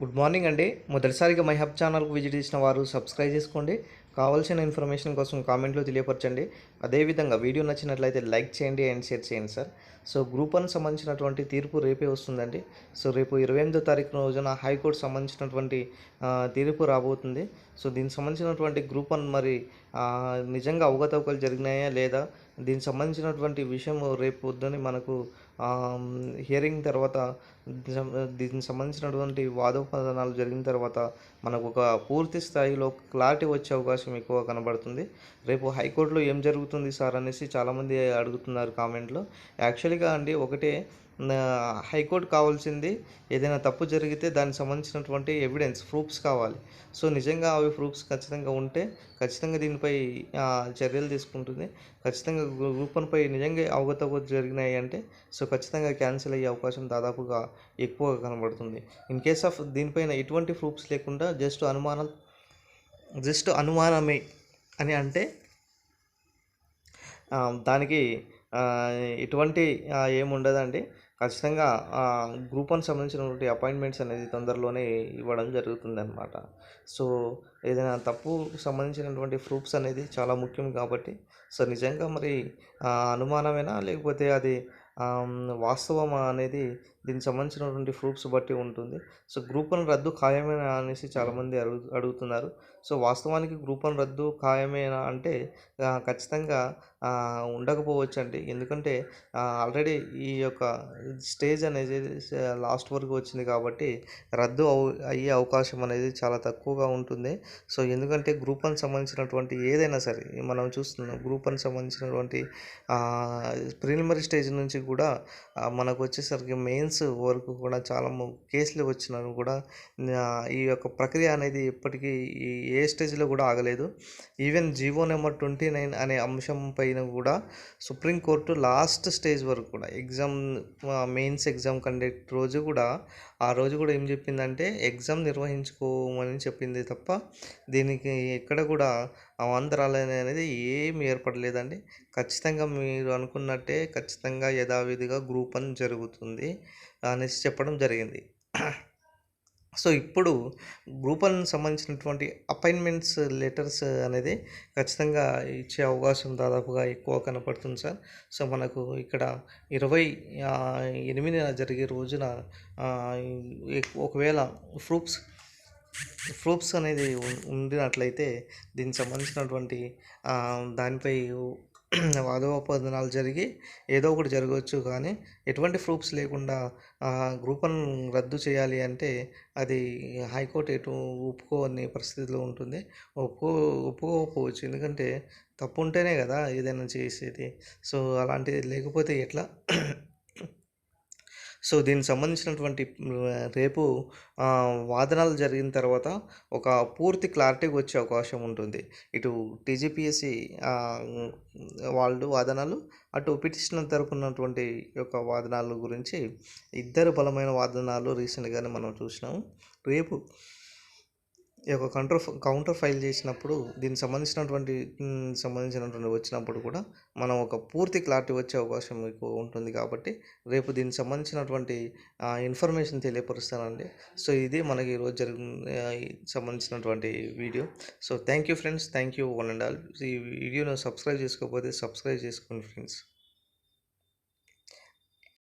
Good morning అండి. మొదటిసారిగా my hub ఛానల్కు విజిట్ చేసిన వారు సబ్స్క్రైబ్ చేసుకోండి. కావాల్సిన ఇన్ఫర్మేషన్ కోసం కామెంట్లో తెలియపరచండి. అదేవిధంగా వీడియో నచ్చినట్లయితే లైక్ చేయండి అండ్ షేర్ చేయండి సార్. సో గ్రూప్ వన్ సంబంధించినటువంటి తీర్పు రేపే వస్తుందండి. సో రేపు ఇరవై ఎనిమిదో తారీఖు రోజున హైకోర్టు సంబంధించినటువంటి తీర్పు రాబోతుంది. సో దీనికి సంబంధించినటువంటి గ్రూప్ వన్ మరి నిజంగా అవకతవకలు జరిగినాయా లేదా? దీనికి సంబంధించినటువంటి విషయం రేపు పొద్దున మనకు హియరింగ్ తర్వాత దీనికి సంబంధించినటువంటి వాదోపదనాలు జరిగిన తర్వాత మనకు ఒక పూర్తి స్థాయిలో క్లారిటీ వచ్చే అవకాశం ఎక్కువ కనబడుతుంది. రేపు హైకోర్టులో ఏం జరుగుతుంది సార్ అనేసి చాలామంది అడుగుతున్నారు కామెంట్లో. యాక్చువల్గా అండి ఒకటే హైకోర్టు కావాల్సింది ఏదైనా తప్పు జరిగితే దానికి సంబంధించినటువంటి ఎవిడెన్స్ ప్రూఫ్స్ కావాలి. సో నిజంగా అవి ప్రూఫ్స్ ఖచ్చితంగా ఉంటే ఖచ్చితంగా దీనిపై చర్యలు తీసుకుంటుంది. ఖచ్చితంగా గ్రూ- గ్రూప్ వన్పై నిజంగా అవగతవగ జరిగినాయి అంటే సో ఖచ్చితంగా క్యాన్సిల్ అయ్యే అవకాశం దాదాపుగా ఎక్కువగా కనబడుతుంది. ఇన్ కేస్ ఆఫ్ దీనిపైన ఎటువంటి ప్రూఫ్స్ లేకుండా జస్ట్ అనుమానం జస్ట్ అనుమానమే అని అంటే దానికి ఎటువంటి ఏముండదండి. ఖచ్చితంగా గ్రూప్ వన్ సంబంధించినటువంటి అపాయింట్మెంట్స్ అనేది తొందరలోనే ఇవ్వడం జరుగుతుంది అనమాట సో ఏదైనా తప్పు సంబంధించినటువంటి ప్రూఫ్స్ అనేది చాలా ముఖ్యం కాబట్టి సో నిజంగా మరి అనుమానమేనా? లేకపోతే అది వాస్తవమా అనేది దీనికి సంబంధించినటువంటి ప్రూఫ్స్ బట్టి ఉంటుంది. సో గ్రూప్ వన్ రద్దు ఖాయమేనా అనేసి చాలామంది అడుగు అడుగుతున్నారు. సో వాస్తవానికి గ్రూప్ వన్ రద్దు ఖాయమేనా అంటే ఖచ్చితంగా ఉండకపోవచ్చు అండి ఎందుకంటే ఆల్రెడీ ఈ యొక్క స్టేజ్ అనేది లాస్ట్ వరకు వచ్చింది కాబట్టి రద్దు అవు అయ్యే అవకాశం అనేది చాలా తక్కువగా ఉంటుంది. సో ఎందుకంటే గ్రూప్ వన్ సంబంధించినటువంటి ఏదైనా సరే మనం చూస్తున్నాం గ్రూప్ వన్ సంబంధించినటువంటి ప్రిలిమరీ స్టేజ్ నుంచి కూడా మనకు వచ్చేసరికి మెయిన్స్ వరకు కూడా చాలా కేసులు వచ్చినా కూడా ఈ యొక్క ప్రక్రియ అనేది ఇప్పటికీ ఈ ఏ స్టేజ్లో కూడా ఆగలేదు. Even GO number twenty nine అనే అంశంపై అయినా కూడా సుప్రీంకోర్టు లాస్ట్ స్టేజ్ వరకు కూడా ఎగ్జామ్ మెయిన్స్ ఎగ్జామ్ కండక్ట్ రోజు కూడా ఆ రోజు కూడా ఏం చెప్పిందంటే ఎగ్జామ్ నిర్వహించుకోమని చెప్పింది తప్ప దీనికి ఎక్కడ కూడా అవాంతరాలు అనేది ఏమి ఏర్పడలేదండి. ఖచ్చితంగా మీరు అనుకున్నట్టే ఖచ్చితంగా యథావిధిగా గ్రూప్ అని జరుగుతుంది. అనేసి చెప్పడం జరిగింది. సో ఇప్పుడు గ్రూప్ వన్ సంబంధించినటువంటి అపాయింట్మెంట్స్ లెటర్స్ అనేది ఖచ్చితంగా ఇచ్చే అవకాశం దాదాపుగా ఎక్కువ కనపడుతుంది సార్. సో మనకు ఇక్కడ ఇరవై ఆ, ఎనిమిదిన జరిగే రోజున ఒకవేళ ప్రూఫ్స్ ప్రూఫ్స్ అనేది ఉండినట్లయితే దీనికి సంబంధించినటువంటి దానిపై వాదోపదనాలు జరిగి ఏదో ఒకటి జరగవచ్చు కానీ ఎటువంటి ప్రూఫ్స్ లేకుండా ఆ, గ్రూప్ వన్ రద్దు చేయాలి అంటే అది హైకోర్టు ఎటు ఒప్పుకోని పరిస్థితిలో ఉంటుంది. ఒప్పుకో ఒప్పుకోకపోవచ్చు. ఎందుకంటే తప్పు ఉంటేనే కదా ఏదైనా చేసేది. సో అలాంటిది లేకపోతే ఎట్లా? సో దీనికి సంబంధించినటువంటి రేపు వాదనలు జరిగిన తర్వాత ఒక పూర్తి క్లారిటీకి వచ్చే అవకాశం ఉంటుంది. ఇటు టీజీపీఎస్సి వాళ్ళు వాదనలు అటు పిటిషనర్ తరపునటువంటి యొక్క వాదనాల గురించి ఇద్దరు బలమైన వాదనాలు రీసెంట్గానే మనం చూసినాము రేపు ఈ యొక్క కౌంటర్ కౌంటర్ ఫైల్ చేసినప్పుడు దీనికి సంబంధించినటువంటి సంబంధించినటువంటి వచ్చినప్పుడు కూడా మనం ఒక పూర్తి క్లారిటీ వచ్చే అవకాశం ఎక్కువ ఉంటుంది కాబట్టి రేపు దీనికి సంబంధించినటువంటి ఇన్ఫర్మేషన్ తెలియపరుస్తానండి. సో ఇది మనకి ఈరోజు జరిగిన సంబంధించినటువంటి video so thank you friends thank you one and all ఈ వీడియోను సబ్స్క్రైబ్ చేసుకోకపోతే సబ్స్క్రైబ్ చేసుకోండి ఫ్రెండ్స్